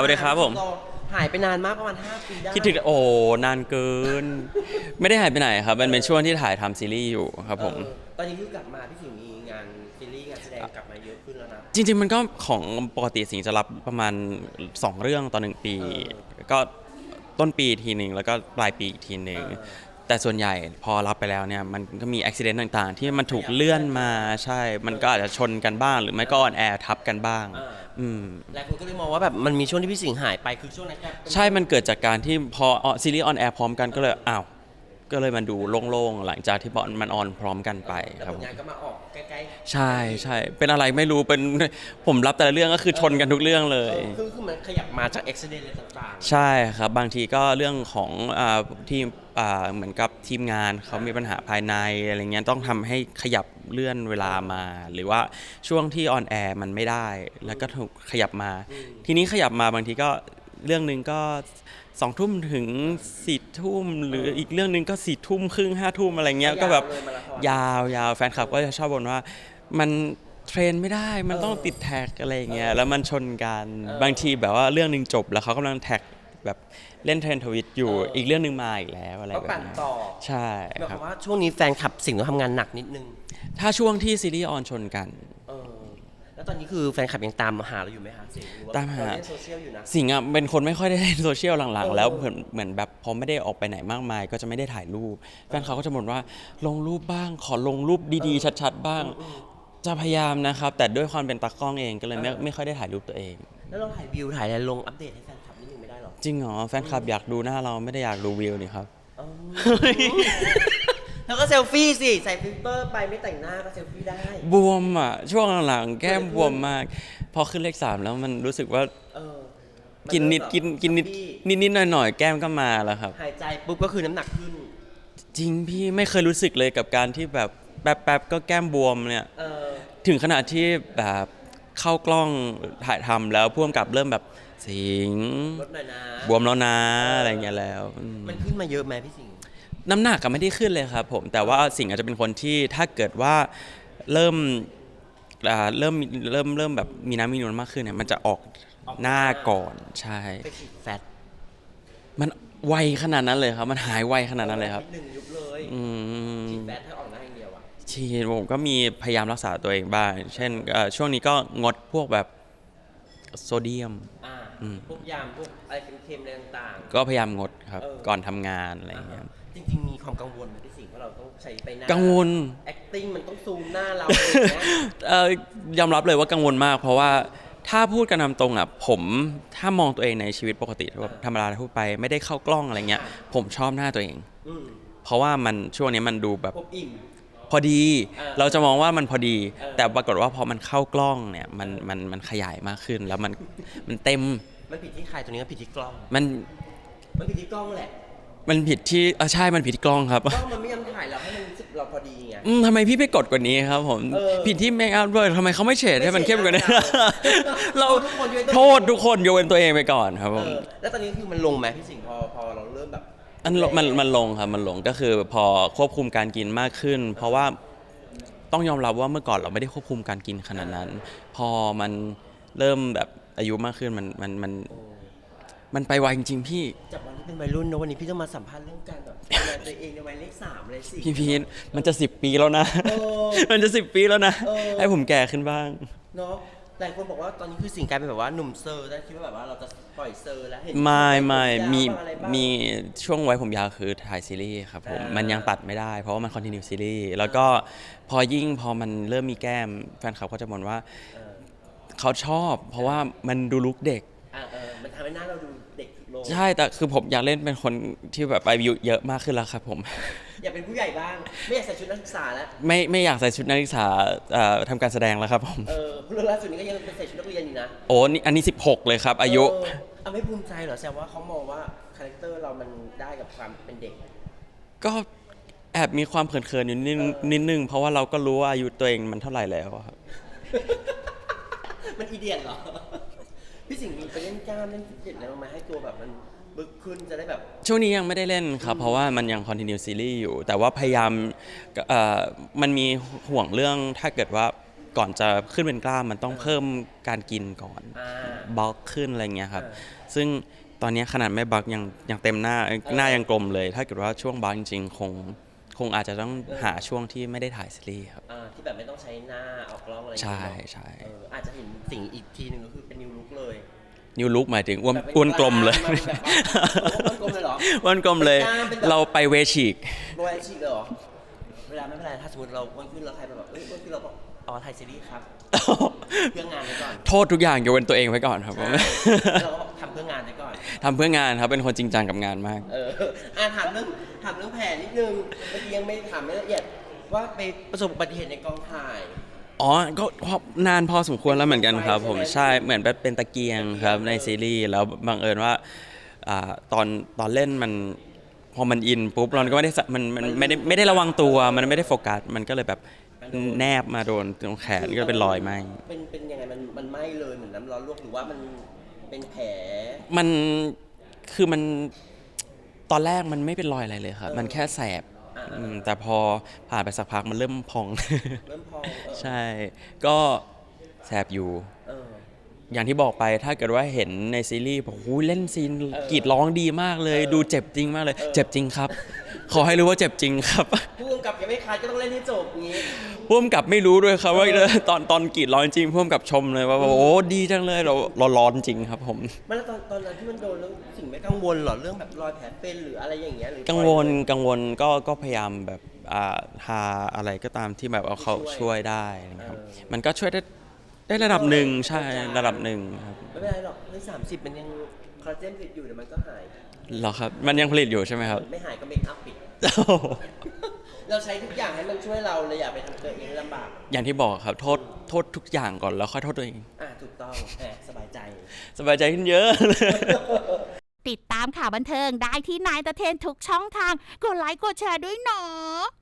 สวัสดีครับผมหายไปนานมากประมาณ 5 ปีได้คิดถึงโอ้นานเกิน ไม่ได้หายไปไหนครับ มันเป็นช่วงที่ถ่ายทำซีรีส์อยู่ครับผม เออตอนนี้คือกลับมาพี่สิงห์มีงานซีรีส์งานแสดงกลับมาเยอะขึ้นแล้วนะ จริงๆ มันก็ของปกติสิงห์จะรับประมาณ 2 เรื่องต่อหนึ่งปี ก็ต้นปีทีหนึ่งแล้วก็ปลายปีอีกทีหนึ่ง เออ แต่ส่วนใหญ่พอรับไปแล้วเนี่ย มันก็มีอุบิเหตุต่างๆ ที่มันถูกเลื่อนมาใช่ มันก็อาจจะชนกันบ้าง หรือไม่ก็ออนแอร์ทับกันบ้าง อ่า อืม หลายคนก็เลยมองว่าแบบมันมีช่วงที่พี่สิงห์หายไปคือช่วงนั้นครับใช่มันเกิดจากการที่พอซีรีส์ออนแอร์พร้อมกันก็เลย อ้าว ก็เลยมันดูโล่งๆ หลังจากที่บอลมันออนพร้อมกันไปแล้วครับผผลมงานก็มาออกใกล้ใช่ใช่เป็นอะไรไม่รู้เป็น ผมรับแต่ละเรื่องก็คือชนกันทุกเรื่องเลๆเอย อคือคือมันขยับมาจากอุบิเหตุอะไรต่างใช่ครับบางทีก็เรื่องของอาที่อ่าเหมือนกับทีมงานเขามีปัญหาภายในอะไรเงี้ยต้องทำให้ขยับเลื่อนเวลามา หรือว่าช่วงที่ออนแอร์มันไม่ได้ แล้วก็ถูกขยับมา ทีนี้ขยับมาบางทีก็ เรื่องหนึ่งก็สองทุ่มถึงสี่ทุ่มหรืออีกเรื่องหนึ่งก็สี่ทุ่มครึ่งห้าทุ่มอะไรๆเงี้ยก็แบบเลยมาราธอนยาวยาวแฟนคลับก็จะชอบบ่นว่า มันเทรนไม่ได้มันต้องติดแท็กอะไรอย่างเงี้ยแล้วมันชนกันเออบางทีแบบว่าเรื่องหนึ่งจบแล้วเขากำลังแท็กแบบเล่นเทรนทวิตอยู่เอออีอีกเรื่องหนึ่งมาอีกแล้วอะไรก็แบบปั่นเนี้ยต่อใช่หมายคครัวาบมว่าช่วงนี้แฟนคลับสิ่งห์ต้องทำงานหนักนิดนึง ถ้าช่วงที่ซีรีส์ออนชนกันเออ แล้วตอนนี้คือแฟนคลับยังตามหาเราอยู่ไหมคะสิงห์รือว่ตามหา เรเล่นโซเชียลอยู่นะ สิ่งอะเป็นคนไม่ค่อยได้เล่นโซเชียลหลังเออๆแล้วเหมือนเหมือนแบบพอไม่ได้ออกไปไหนมากมาย ก็จะไม่ได้ถ่ายรูป แฟนเขาก็จะบ่นว่าลงรูปบ้าง ขอลงรูปดีๆ ชัดๆบ้าง จะพยายามนะครับ แต่ด้วยความเป็นตากล้องเองก็เลยไม่ไม่ค่อยได้ถ่ายรูปตัวเอง แล้วเราถ่ายวิวถ่ายอะไรลงอัปเดตให้แฟนคลับนิดนึงไม่ได้หรอจริงเหรอแฟนคลับอยากดูหน้าเราไม่ได้อยากดูวิวนี่ครับ เออ แล้วก็เซลฟี่สิ ใส่ฟิลเตอร์ไปไม่แต่งหน้าก็เซลฟี่ได้ บวมอะ ช่วงหลังๆแก้มบวมมาก พอขึ้นเลขสามแล้วมันรู้สึกว่าเออกินนิดกินกินนิดพี่นิดนิดหน่อยหน่อยๆแก้มก็มาแล้วครับ หายใจปุ๊บก็คือน้ำหนักขึ้น จริงพี่ไม่เคยรู้สึกเลยกับการที่แบบแป๊บๆก็แก้มบวมเนี่ย เออ ถึงขนาดที่แบบเข้ากล้องถ่ายทำแล้วพ่วงกับเริ่มแบบสิงลดหน่อยนะบวมแล้วนะอะไรเงี้ยแล้วอืมมันขึ้นมาเยอะไหมพี่สิงห์ น้ำหนักก็ไม่ได้ขึ้นเลยครับผมแต่ว่าสิงห์อาจจะเป็นคนที่ถ้าเกิดว่าเริ่มอ่าเริ่มเริ่มเริ่มแบบมีน้ำมีนวลมากขึ้นเนี่ยมันจะออกหน้าก่อนใช่ไปฉีดแฟตมันไวขนาดนั้นเลยครับ มันหายไวขนาดนั้นเลยครับ หนึ่งยุบเลยอืม ฉีดแฟตให้ออกหน้าอย่างเดียวอะชีดผมก็มีพยายามรักษาตัวเองบ้าง เช่นเอ่อช่วงนี้ก็งดพวกแบบโซเดียม อ่าอืม พวกยามพวกอะไรเค็มๆอะไรต่างๆก็พยายามงดครับ เออ ก่อนทำงานอะไรอย่างเงี้ย จริงๆ มีความกังวลไหมพี่สิงห์ว่าเราต้องใช้ไปหน้า กังวล acting มันต้องซูมหน้าเราอะไรอย่างเงี้ยเอ่อยอมรับเลยว่ากังวลมาก เพราะว่าถ้าพูดกันตามตรงอะผมถ้ามองตัวเองในชีวิตปกติธรรมดาทั่วไปไม่ได้เข้ากล้องอะไรเงี้ย ผมชอบหน้าตัวเอง อืมเพราะว่ามันช่วงนี้มันดูแบบพวกอิ่ม พอดี เออเราจะมองว่ามันพอดี เออ แต่ปรากฏว่าพอมันเข้ากล้องเนี่ยมันมันมันขยายมากขึ้นแล้วมันมันเต็มมันผิดที่ใครตัวนี้มันผิดที่กล้อง มันมันผิดที่กล้องแหละ มันผิดที่เออใช่มันผิดที่กล้องครับกล้องมันไม่ยอมถ่ายเราให้มันรู้สึกเราพอดีไง อืมทำไมพี่ไปกดกว่านี้ครับผม เออผิดที่เมคอัพด้วยทำไมเขาไม่เฉดให้มันเข้มกว่านี้ ไม่เฉดเราทุกคนยกเว้นตัวเองโทษทุกคนยกเว้นตัวเองไปก่อนครับผเอม อแล้วตอนนี้คือมันลงไหมพี่สิงห์พอพอเราเริ่มแบบอันลงมันมันลงครับมันลงก็คือพอควบคุมการกินมากขึ้น เพราะว่าต้องยอมรับว่าเมื่อก่อนเราไม่ได้ควบคุมการกินขนาดนั้น พอมันเริ่มแบบอายุมากขึ้นมันมันมันมันไปไวจริงๆพี่จากวันที่ เป็นวัยรุ่นนะวันนี้พี่ต้องมาสัมภาษณ์เรื่องการแบบดูแลตัวเองในวัยเลขสามเลยสิ พี่พีทมันจะสิบปีแล้วนะ เออ มันจะสิบปีแล้วนะเออให้ผมแก่ขึ้นบ้าง เนาะหลายคนบอกว่าตอนนี้คือสิ่งกลายเป็นแบบว่าหนุ่มเซอร์ได้คิดว่าแบบว่าเราจะปล่อยเซอร์แล้วเห็นไม่ไม่มียาวบ้างอะไรบ้าง มีช่วงไว้ผมยาวคือถ่ายซีรีส์ครับผมอ่ามั มันยังตัดไม่ได้ เพราะว่ามันคอนติเนียซีรีส์แล้วก็พอยิ่งพอมันเริ่มมีแก้ม แฟนคลับก็จะบ่นว่าเออเขาชอบ เพราะว่ามันดูลุกเด็กอะเออมันทำให้หน้าเราดูเด็กลงใช่แต่คือผมอยากเล่นเป็นคนที่แบบอายุเยอะมากขึ้นแล้วครับผม อยากเป็นผู้ใหญ่บ้าง ไม่อยากใส่ชุดนักศึกษาแล้วไม่ไม่อยากใส่ชุดนักศึกษาเอ่อทำการแสดงแล้วครับผม เออเรื่องล่าสุดนี้ก็ยังเป็นใส่ชุดนักเรียนอยู่นะโอ้นี่อันนี้ 16 เลยครับ อายุ เเอาไม่ภูมิใจเหรอแซวว่าเขามองว่าคาแรคเตอร์เรามันได้กับความเป็นเด็ก ก็แอบมีความเขินๆอยู่นิดนึงนิดนึง เพราะว่าเราก็รู้ว่าอายุตัวเองมันเท่าไหร่แล้วอะครับ มันอีเดียนเหรอ พี่สิงห์มีไปเล่นกล้ามเล่นฟิตเนสอะไรบ้างไหมให้ตัวแบบมันบึกขึ้นจะได้แบบ ช่วงนี้ยังไม่ได้เล่นครับ เพราะว่ามันยังคอนติเนียซีรีส์อยู่ แต่ว่าพยายามเอ่อมันมีห่วงเรื่องถ้าเกิดว่าก่อนจะขึ้นเป็นกล้ามมันต้องเพิ่มการกินก่อนอ่าบล็อกขึ้นอะไรเงี้ยครับเออซึ่งตอนนี้ขนาดไม่บล็อกยังยังเต็มหน้าเอ้ยหน้ายังกลมเลย ถ้าเกิดว่าช่วงบล็อกจริงๆคงคงอาจจะต้องหาช่วงที่ไม่ได้ถ่ายซีรีส์ครับ อ่า ที่แบบไม่ต้องใช้หน้าออกกล้องอะไรอย่างใช่เงี้ยเนอะใช่ เอออาจจะเห็นสิ่งอีกทีหนึ่งก็คือเป็นนิวลุกเลยนิวลุกหมายถึงอ้วนแบบเป็นอ้วนกลมเลยมันแบบว่าอ้วนกลมเลยเหรอ อ้วนกลมเลย เป็นกล้ามเป็นแบบ เราไปเวฉีกโรแอนชีเลยเหรอ เวลาไม่เป็นไรถ้าสมมติเราอ้วนขึ้นแล้วใครแบบเอ้ยอ้วนขึ้นเราบอกอ๋อถ่ายซีรีส์ครับเพื่องานไว้ก่อนโทษทุกอย่างยกเว้นตัวเองไว้ก่อนครับผม แล้วเราก็บอกทำเพื่องานไว้ก่อน ทำเพื่องานครับเป็นคนจริงจังกับงานมาก เอออ่าถามเรื่องถามเรื่องแผนนิดนึงเมื่อกี้ยังไม่ถามไม่ละเอียด ว่าไปประสบอุบัติเหตุในกองถ่าย อ๋อ ก็พอนานพอสมควรแล้วเหมือนกันครับผมใช่ไหมใช่เหมือนแบบเป็นตะเกียงครับในซีรีส์แล้วบังเอิญว่าอ่าตอนตอนเล่นมันพอมันอินปุ๊บเราก็ไม่ได้สะมันมันไม่ได้ไม่ได้ระวังตัวมันไม่ได้โฟกัสมันก็เลยแบบแนบมาโดนตรงแขนก็เป็นรอยไหมเป็นเป็นยังไงมันมันไหม้เลยเหมือนน้ำร้อนลวกหรือว่ามันเป็นแผลมันคือมันตอนแรกมันไม่เป็นรอยอะไรเลยครับ มันแค่แสบ อ่าอืมแต่พอผ่านไปสักพักมันเริ่มพอง เริ่มพองเออใช่ ก็แสบอยู่ เออ อย่างที่บอกไปถ้าเกิดว่าเห็นในซีรีส์บอกหูยเล่นซีนเออกรีดร้องดีมากเลยเออดูเจ็บจริงมากเลยเออเจ็บจริงครับ ขอให้รู้ว่าเจ็บจริงครับ ผู้กำกับยังไม่คาดก็ต้องเล่นให้จบอย่างงี้ พ่วมกับไม่รู้ด้วยครับว่าตอนตอนกรีดร้องจริงพ่วมกับชมเลยว่าโอ้ดีจังเลยเราเราร้อนจริงครับผมไม่แล้วตอนตอนนั้นที่มันโดนแล้วสิ่งไม่กังวลเหรอเรื่องแบบรอยแผลเป็นหรืออะไรอย่างเงี้ยหรือกังวลกังวลก็ก็พยายามแบบอ่าทาอะไรก็ตามที่แบบเอาเขาช่วยได้นะครับมันก็ช่วยได้ได้ระดับหนึ่งใช่ระดับหนึ่งครับไม่เป็นไรหรอกเฮ้ยสามสิบมันยังคอลลาเจนผลิตอยู่เดี๋ยวมันก็หายเหรอครับ มันยังผลิตอยู่ใช่ไหมครับ ไม่หายก็เมคอัพปิด เราใช้ทุกอย่างให้มันช่วยเราเลยอย่าไปทำตัวเองลำบาก อย่างที่บอกครับ โทษโทษทุกอย่างก่อนแล้วค่อยโทษตัวเอง อะถูกต้องแหมสบายใจ สบายใจขึ้นเยอะ ติดตามข่าวบันเทิงได้ที่นายตะเทนทุกช่องทาง กดไลค์กดแชร์ด้วยเนาะ